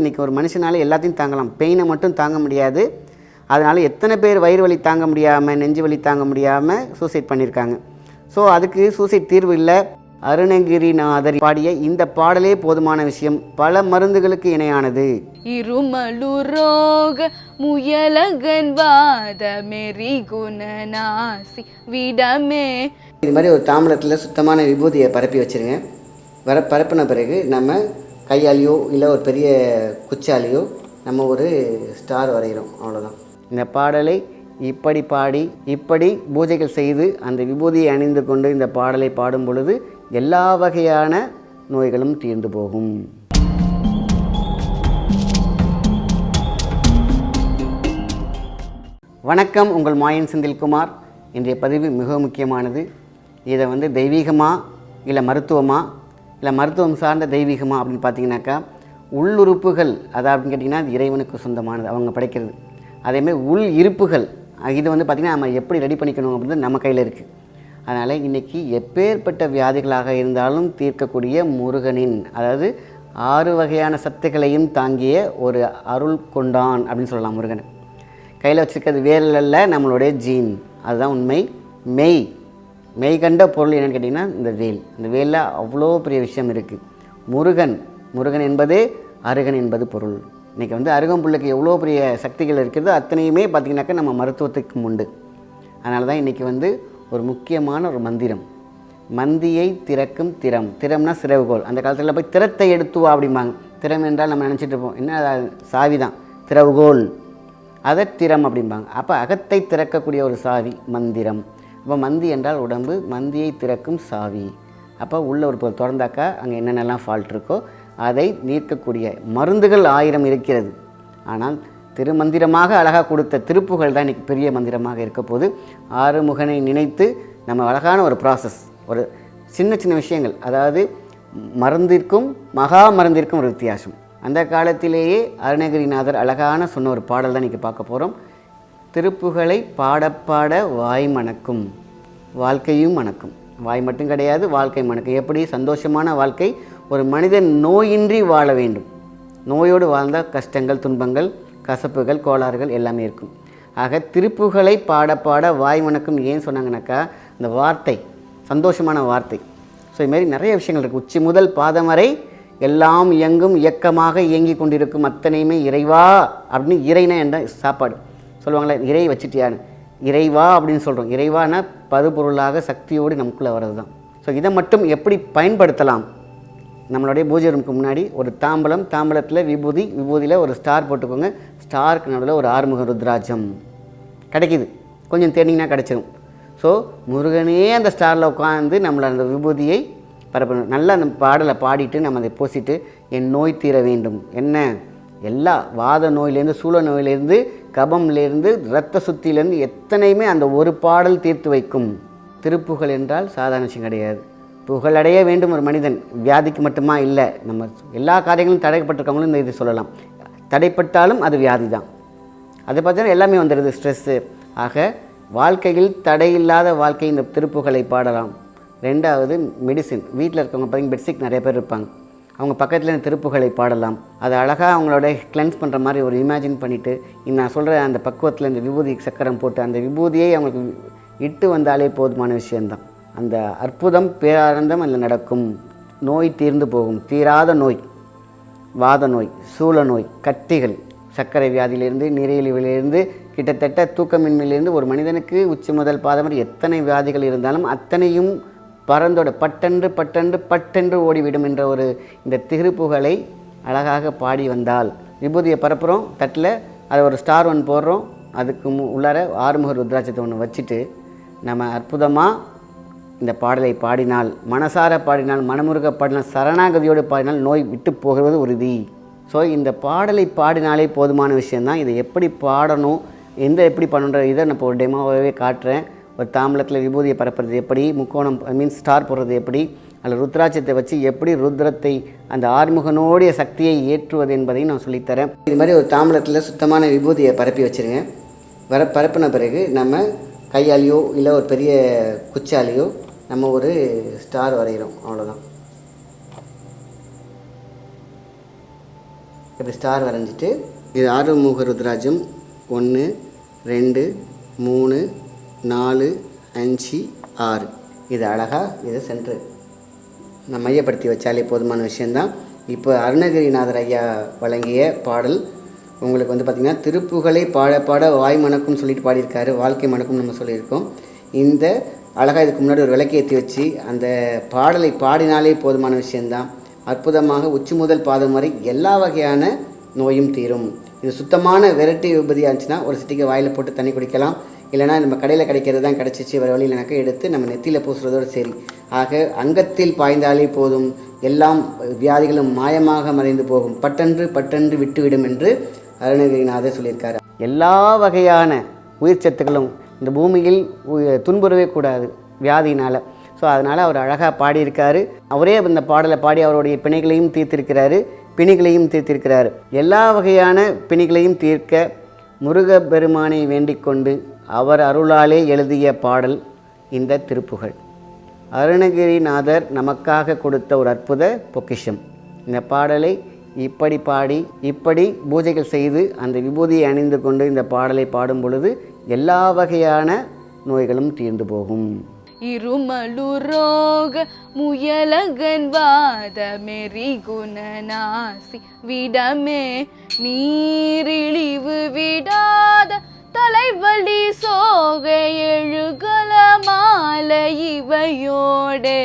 இன்றைக்கி ஒரு மனுஷனால எல்லாத்தையும் தாங்கலாம். பெயினை மட்டும் தாங்க முடியாது. அதனால் எத்தனை பேர் வயிறு வலி தாங்க முடியாமல் நெஞ்சு வலி தாங்க முடியாமல் சூசைட் பண்ணியிருக்காங்க ஸோ அதுக்கு சூசைட் தீர்வு இல்லை. அருணகிரிநாதர் பாடிய இந்த பாடலே போதுமான விஷயம். பல மருந்துகளுக்கு இணையானது. இருமலுரோக முயலகன் வாத மெரி குணநாசி விடமே. இது மாதிரி ஒரு தாம்பலத்தில் சுத்தமான விபூதியை பரப்பி வச்சுருங்க. வர பரப்பின பிறகு நம்ம கையாலேயோ இல்லை ஒரு பெரிய குச்சாலேயோ நம்ம ஒரு ஸ்டார் வரைகிறோம் அவ்வளோதான் இந்த பாடலை இப்படி பாடி இப்படி பூஜைகள் செய்து அந்த விபூதியை அணிந்து கொண்டு இந்த பாடலை பாடும் பொழுது எல்லா வகையான நோய்களும் தீர்ந்து போகும். வணக்கம் உங்கள் மாயன் செந்தில்குமார் இன்றைய பதிவு மிக முக்கியமானது. இதை வந்து தெய்வீகமா இல்லை மருத்துவமா இல்லை மருத்துவம் சார்ந்த தெய்வீகமா அப்படின்னு பார்த்தீங்கன்னாக்கா உள்ளுறுப்புகள் அதை அப்படின்னு கேட்டிங்கன்னா அது இறைவனுக்கு சொந்தமானது அவங்க படைக்கிறது. அதேமாதிரி உள் இருப்புகள் இது வந்து பார்த்திங்கன்னா நம்ம எப்படி ரெடி பண்ணிக்கணும் அப்படின்றது நம்ம கையில் இருக்குது அதனால் இன்றைக்கி எப்பேற்பட்ட வியாதிகளாக இருந்தாலும் தீர்க்கக்கூடிய முருகனின் அதாவது ஆறு வகையான சத்துக்களையும் தாங்கிய ஒரு அருள் கொண்டான் அப்படின்னு சொல்லலாம் முருகன். கையில் வச்சுருக்கிறது வேரல்ல நம்மளுடைய ஜீன். அதுதான் உண்மை. மெய். மெய்கண்ட பொருள் என்னென்னு கேட்டிங்கன்னா இந்த வேல். இந்த வேலில் அவ்வளோ பெரிய விஷயம் இருக்குது முருகன். முருகன் என்பதே அருகன் என்பது பொருள். இன்றைக்கி வந்து அருகம்புல்லுக்கு எவ்வளோ பெரிய சக்திகள் இருக்கிறதோ அத்தனையுமே பார்த்திங்கனாக்கா நம்ம மருத்துவத்துக்கு உண்டு. அதனால தான் இன்றைக்கி வந்து ஒரு முக்கியமான ஒரு மந்திரம். மந்தியை திறக்கும் திறம். திறம்னா சிறவுகோல் அந்த காலத்தில் போய் திறத்தை எடுத்து வா அப்படிம்பாங்க. திறம் என்றால் நம்ம நினச்சிட்டு இருப்போம். என்ன சாவி தான் திறவுகோல் அதை திறம் அப்படிம்பாங்க. அப்போ அகத்தை திறக்கக்கூடிய ஒரு சாவி மந்திரம். அப்போ மந்தி என்றால் உடம்பு மந்தியை திறக்கும் சாவி. அப்போ உள்ள ஒரு பொருள் திறந்தாக்கா அங்கே என்னென்னலாம் ஃபால்ட் இருக்கோ அதை நீக்கக்கூடிய மருந்துகள் ஆயிரம் இருக்கிறது. ஆனால் திருமந்திரமாக அழகாக கொடுத்த திருப்புகள் தான் இன்றைக்கி பெரிய மந்திரமாக இருக்க போது ஆறுமுகனை நினைத்து நம்ம அழகான ஒரு ப்ராசஸ் ஒரு சின்ன சின்ன விஷயங்கள். அதாவது மருந்திற்கும் மகா மருந்திற்கும் ஒரு வித்தியாசம். அந்த காலத்திலேயே அருணகிரிநாதர் அழகான சொன்ன ஒரு பாடல் தான் இன்றைக்கி பார்க்க போகிறோம் திருப்புகளை பாடப்பாட வாய் மணக்கும். வாழ்க்கையும் மணக்கும். வாய் மட்டும் கிடையாது வாழ்க்கை மணக்கும். எப்படி? சந்தோஷமான வாழ்க்கை. ஒரு மனிதன் நோயின்றி வாழ வேண்டும். நோயோடு வாழ்ந்தால் கஷ்டங்கள் துன்பங்கள் கசப்புகள் கோளாறுகள் எல்லாமே இருக்கும். ஆக திருப்புகளை பாட பாட வாய் மணக்கும் ஏன் சொன்னாங்கனாக்கா இந்த வார்த்தை சந்தோஷமான வார்த்தை. ஸோ இதுமாரி நிறைய விஷயங்கள் இருக்குது உச்சி முதல் பாதம் வரை எல்லாம் இயங்கும் இயக்கமாக இயங்கி கொண்டிருக்கும் அத்தனையுமே இறைவா அப்படின்னு இறைனா என்ற சாப்பாடு. சொல்லுவாங்களே இறை வச்சிட்டியான்னு. இறைவா அப்படின்னு சொல்கிறோம் இறைவானா பதுபொருளாக சக்தியோடு நமக்குள்ளே வர்றது தான் ஸோ இதை மட்டும் எப்படி பயன்படுத்தலாம்? நம்மளுடைய பூஜை ரூமுக்கு முன்னாடி ஒரு தாம்பலம் தாம்பலத்தில் விபூதி விபூதியில் ஒரு ஸ்டார் போட்டுக்கோங்க. ஸ்டாருக்கு நடுவில் ஒரு ஆறுமுக ருத்ராஜம் கிடைக்கிது. கொஞ்சம் தேடிங்கன்னா கிடச்சிரும். ஸோ முருகனே அந்த ஸ்டாரில் உட்காந்து நம்மளை அந்த விபூதியை பரப்பணும் நல்லா அந்த பாடலை பாடிட்டு நம்ம அதை பூசிட்டு என் நோய் தீர வேண்டும். என்ன? எல்லா வாத நோயிலேருந்து சூழ நோயிலேருந்து கபம்லேருந்து இரத்த சுத்தியிலேருந்து எத்தனையுமே அந்த ஒரு பாடல் தீர்த்து வைக்கும். திருப்புகழ் என்றால் சாதாரண விஷயம் கிடையாது. புகழடைய வேண்டும் ஒரு மனிதன். வியாதிக்கு மட்டுமா? இல்லை. நம்ம எல்லா காரியங்களும் தடைப்பட்டிருக்கவங்களும் இந்த இது சொல்லலாம். தடைப்பட்டாலும் அது வியாதி தான் அதை பார்த்தீங்கன்னா எல்லாமே வந்துடுது ஸ்ட்ரெஸ்ஸு ஆக வாழ்க்கையில் தடையில்லாத வாழ்க்கை இந்த திருப்புகளை பாடலாம். ரெண்டாவது மெடிசின் வீட்டில் இருக்கவங்க பார்த்தீங்கன்னா பெட்ஷீட் நிறைய பேர் இருப்பாங்க. அவங்க பக்கத்தில் இருந்து திருப்புகளை பாடலாம். அதை அழகாக அவங்களோட கிளென்ஸ் பண்ணுற மாதிரி ஒரு இமேஜின் பண்ணிவிட்டு நான் சொல்கிற அந்த பக்குவத்தில் இந்த விபூதி சக்கரம் போட்டு அந்த விபூதியை அவங்களுக்கு இட்டு வந்தாலே போதுமான விஷயந்தான் அந்த அற்புதம் பேரானந்தம் அதில் நடக்கும். நோய் தீர்ந்து போகும். தீராத நோய் வாத நோய் சூழ நோய் கட்டிகள் சர்க்கரை வியாதியிலிருந்து நீரிழிவிலிருந்து கிட்டத்தட்ட தூக்கமின்மையிலிருந்து ஒரு மனிதனுக்கு உச்சி முதல் பாதம் எத்தனை வியாதிகள் இருந்தாலும் அத்தனையும் பறந்தோட பட்டென்று பட்டென்று பட்டென்று ஓடிவிடும் என்ற ஒரு இந்த திருப்புகளை அழகாக பாடி வந்தால் விபூதியை பரப்புகிறோம் தட்டில் அதை ஒரு ஸ்டார் ஒன்று போடுறோம் அதுக்கு மு உள்ளார ஆறுமுக ருத்ராட்சத்தை ஒன்று வச்சுட்டு நம்ம அற்புதமாக இந்த பாடலை பாடினால் மனசார பாடினால் மனமுருக பாடினால் சரணாகதியோடு பாடினால் நோய் விட்டு போகிறது உறுதி. ஸோ இந்த பாடலை பாடினாலே போதுமான விஷயந்தான் இதை எப்படி பாடணும் எந்த எப்படி பண்ணணுன்ற இதை நான் இப்போ ஒரு டெமோவாகவே காட்டுறேன். ஒரு தாம்பலத்தில் விபூதியை பரப்புறது எப்படி? முக்கோணம் ஐ மீன் ஸ்டார் போடுறது எப்படி? அதில் ருத்ராட்சத்தை வச்சு எப்படி ருத்ரத்தை அந்த ஆறுமுகனோடைய சக்தியை ஏற்றுவது என்பதையும் நான் சொல்லித்தரேன். இது மாதிரி ஒரு தாம்பலத்தில் சுத்தமான விபூதியை பரப்பி வச்சுருங்க. வர பரப்பின பிறகு நம்ம கையாலேயோ இல்லை ஒரு பெரிய குச்சாலேயோ நம்ம ஒரு ஸ்டார் வரைகிறோம். அவ்வளோதான் இப்படி ஸ்டார் வரைஞ்சிட்டு இது ஆறுமுக ருத்ராஜம் ஒன்று ரெண்டு மூணு நாலு அஞ்சு ஆறு. இது அழகாக இது சென்று நான் மையப்படுத்தி வச்சாலே போதுமான விஷயந்தான் இப்போ அருணகிரிநாதர் ஐயா வழங்கிய பாடல் உங்களுக்கு வந்து பார்த்திங்கன்னா திருப்புகளை பாட பாட வாய் மணக்கும்னு சொல்லிட்டு பாடியிருக்காரு வாழ்க்கை மணக்கும் நம்ம சொல்லியிருக்கோம். இந்த அழகாக இதுக்கு முன்னாடி ஒரு விளக்கு ஏற்றி வச்சு அந்த பாடலை பாடினாலே போதுமான விஷயந்தான் அற்புதமாக உச்சி முதல் பாதம் வரை எல்லா வகையான நோயும் தீரும். இது சுத்தமான விரட்டி விபதியாக இருந்துச்சுன்னா ஒரு சிட்டிக்கு வாயில் போட்டு தண்ணி குடிக்கலாம். இல்லைனா நம்ம கடையில் கிடைக்கிறது தான் கிடச்சிச்சு வர வழியில் எனக்கு எடுத்து நம்ம நெத்தியில் பூசுறதோடு சரி. ஆக அங்கத்தில் பாய்ந்தாலே போதும். எல்லாம் வியாதிகளும் மாயமாக மறைந்து போகும். பட்டன்று பட்டன்று விட்டுவிடும் என்று அருணகிரிநாதர் சொல்லியிருக்காரு. எல்லா வகையான உயிர் சத்துக்களும் இந்த பூமியில் துன்புறவே கூடாது வியாதியினால். ஸோ அதனால் அவர் அழகாக பாடியிருக்காரு. அவரே இந்த பாடலை பாடி அவருடைய பிணைகளையும் தீர்த்திருக்கிறாரு. பிணிகளையும் தீர்த்திருக்கிறாரு. எல்லா வகையான பிணிகளையும் தீர்க்க முருகப்பெருமானை வேண்டிக் கொண்டு அவர் அருளாலே எழுதிய பாடல் இந்த திருப்புகழ் அருணகிரிநாதர் நமக்காக கொடுத்த ஒரு அற்புத பொக்கிஷம். இந்த பாடலை இப்படி பாடி இப்படி பூஜைகள் செய்து அந்த விபூதியை அணிந்து கொண்டு இந்த பாடலை பாடும் பொழுது எல்லா வகையான நோய்களும் தீர்ந்து போகும். இருமலுரோக முயலகன் வாத மெரி குணநாசி விடமே நீரிழிவு விடாத தலைவலி சோகை எழுகல மாலை இவையோடே.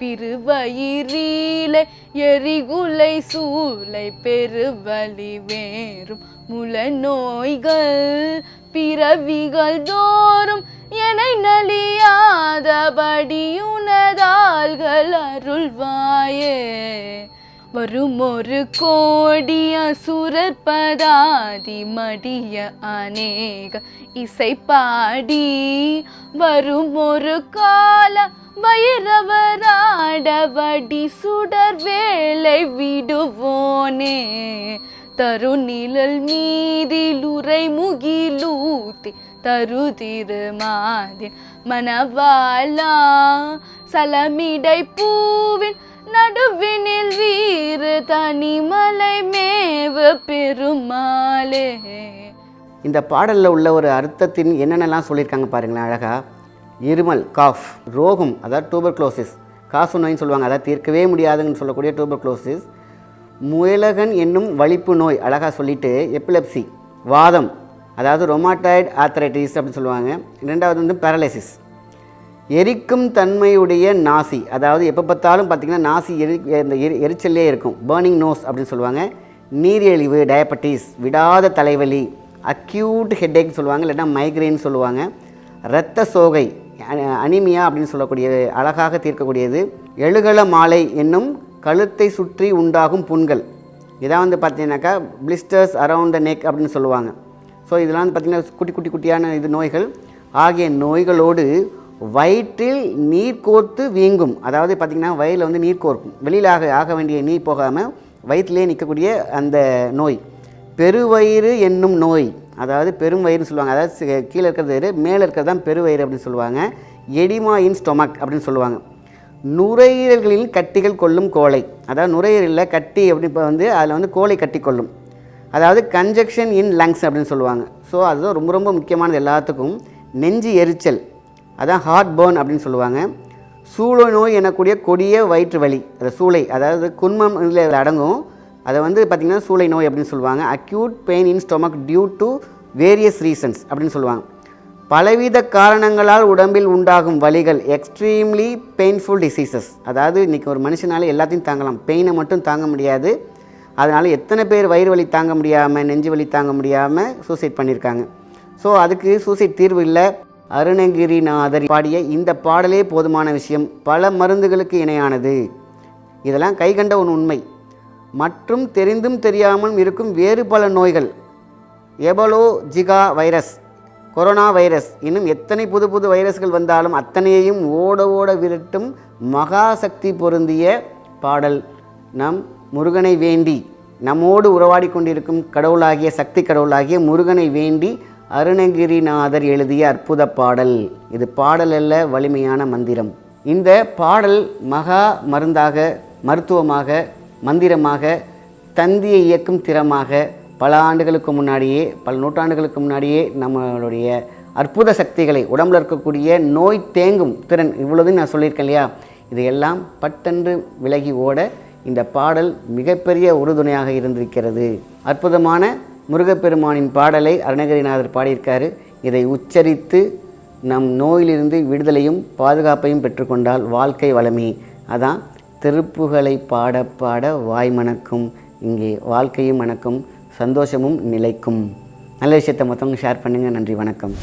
பிறுவயிரீலை எரிகுலை சூளை பெருவலி வேறும் முல நோய்கள் பிறவிகள் தோறும் என்னை நலியாதபடியுனதால்கள் அருள்வாயே. வரும் ஒரு கோடி அசுரற்பதாதி மடிய அநேக இசை பாடி. வரும் ஒரு கால வைரவராடவடி சுடர் வேலை விடுவோனே. தருநிழல் மீதிலுரை முகிலூத்தி தரு திருமாதின் மணவாளா. சலமிடை பூவின் நடுவினில் வீர தனிமலை மேவ பெருமாளே. இந்த பாடலில் உள்ள ஒரு அர்த்தத்தின் என்னென்னலாம் சொல்லியிருக்காங்க பாருங்களேன் அழகாக இருமல் காஃப் ரோகம் அதாவது டூபர்க்ளோசிஸ் காசு நோயின்னு சொல்லுவாங்க அதாவது தீர்க்கவே முடியாதுன்னு சொல்லக்கூடிய டூபர்க்ளோசிஸ் முயலகன் என்னும் வலிப்பு நோய் அழகாக சொல்லிட்டு எப்பிலப்சி வாதம் அதாவது ரொமாட்டாய்டு ஆத்தரைட்டிஸ் அப்படின்னு சொல்லுவாங்க. ரெண்டாவது வந்து பேரலைசிஸ் எரிக்கும் தன்மையுடைய நாசி அதாவது எப்போ பார்த்தாலும் பார்த்திங்கன்னா நாசி எரி இந்த எரி எரிச்சல்லே இருக்கும். பேர்னிங் நோஸ் அப்படின்னு சொல்லுவாங்க. நீரிழிவு டயபெட்டிஸ் விடாத தலைவலி அக்யூட் ஹெட்டேக் சொல்லுவாங்க இல்லைன்னா மைக்ரைன் சொல்லுவாங்க. இரத்த சோகை அனிமியா அப்படின்னு சொல்லக்கூடிய அழகாக தீர்க்கக்கூடியது. எழுகல மாலை என்னும் கழுத்தை சுற்றி உண்டாகும் புண்கள். இதான் வந்து பார்த்தீங்கன்னாக்கா பிளிஸ்டர்ஸ் அரவுண்ட் த நெக் அப்படின்னு சொல்லுவாங்க. ஸோ இதெல்லாம் வந்து பார்த்திங்கன்னா குட்டி குட்டி குட்டியான இது நோய்கள். ஆகிய நோய்களோடு வயிற்றில் நீர் கோர்த்து வீங்கும். அதாவது பார்த்திங்கன்னா வயிறில் வந்து நீர் கோர்க்கும். வெளியில் ஆக ஆக வேண்டிய நீர் போகாமல் வயிற்றிலே நிற்கக்கூடிய அந்த நோய். பெருவயிறு என்னும் நோய். அதாவது பெரும் வயிறுன்னு சொல்லுவாங்க. அதாவது கீழே இருக்கிறது வயிறு மேலே இருக்கிறது தான் பெருவயிறு அப்படின்னு சொல்லுவாங்க. எடிமா இன் ஸ்டொமக் அப்படின்னு சொல்லுவாங்க. நுரையீரல்களில் கட்டிகள் கொள்ளும் கோழை அதாவது நுரையீரலில் கட்டி அப்படி இப்போ வந்து அதில் வந்து கோழை கட்டி கொள்ளும். அதாவது கன்ஜெக்ஷன் இன் லங்ஸ் அப்படின்னு சொல்லுவாங்க. ஸோ அதுதான் ரொம்ப ரொம்ப முக்கியமானது எல்லாத்துக்கும். நெஞ்சு எரிச்சல். அதான் ஹார்ட் பேர்ன் அப்படின்னு சொல்லுவாங்க. சூளை நோய் எனக்கூடிய கொடிய வயிற்று வலி அது சூளை அதாவது குன்மம் இதில் அடங்கும். அதை வந்து பார்த்திங்கன்னா சூளை நோய் அப்படின்னு சொல்லுவாங்க. Acute pain in stomach due to various reasons அப்படின்னு சொல்லுவாங்க. பலவித காரணங்களால் உடம்பில் உண்டாகும் வலிகள் எக்ஸ்ட்ரீம்லி பெயின்ஃபுல் டிசீசஸ் அதாவது இன்றைக்கி ஒரு மனுஷனால் எல்லாத்தையும் தாங்கலாம். பெயினை மட்டும் தாங்க முடியாது. அதனால் எத்தனை பேர் வயிறு வலி தாங்க முடியாமல் நெஞ்சு வலி தாங்க முடியாமல் சூசைட் பண்ணியிருக்காங்க. ஸோ அதுக்கு சூசைட் தீர்வு இல்லை. அருணகிரிநாதர் பாடிய இந்த பாடலே போதுமான விஷயம். பல மருந்துகளுக்கு இணையானது. இதெல்லாம் கைகண்ட ஒரு உண்மை. மற்றும் தெரிந்தும் தெரியாமலும் இருக்கும் வேறு பல நோய்கள். Ebola Zika virus corona virus இன்னும் எத்தனை புது புது வைரஸ்கள் வந்தாலும் அத்தனையையும் ஓட ஓட விரட்டும் மகாசக்தி பொருந்திய பாடல். நம் முருகனை வேண்டி நம்மோடு உறவாடி கொண்டிருக்கும் கடவுளாகிய சக்தி கடவுளாகிய முருகனை வேண்டி அருணகிரிநாதர் எழுதிய அற்புத பாடல். இது பாடல் அல்ல வலிமையான மந்திரம். இந்த பாடல் மகா மருந்தாக மருத்துவமாக மந்திரமாக தந்தியை இயக்கும் திறமாக பல ஆண்டுகளுக்கு முன்னாடியே பல நூற்றாண்டுகளுக்கு முன்னாடியே நம்மளுடைய அற்புத சக்திகளை உடம்புல இருக்கக்கூடிய நோய் தேங்கும் திறன் இவ்வளவு நான் சொல்லியிருக்கேன் இல்லையா? இதையெல்லாம் பட்டென்று விலகி ஓட இந்த பாடல் மிகப்பெரிய உறுதுணையாக இருந்திருக்கிறது. அற்புதமான முருகப்பெருமானின் பாடலை அருணகிரிநாதர் பாடியிருக்காரு. இதை உச்சரித்து நம் நோயிலிருந்து விடுதலையும் பாதுகாப்பையும் பெற்றுக்கொண்டால் வாழ்க்கை வளமே. அதான் திருப்புகளை பாட பாட வாய் மணக்கும். இங்கே வாழ்க்கையும் மணக்கும் சந்தோஷமும் நிலைக்கும். நல்ல விஷயத்தை மொத்தவங்க ஷேர் பண்ணுங்கள் நன்றி வணக்கம்.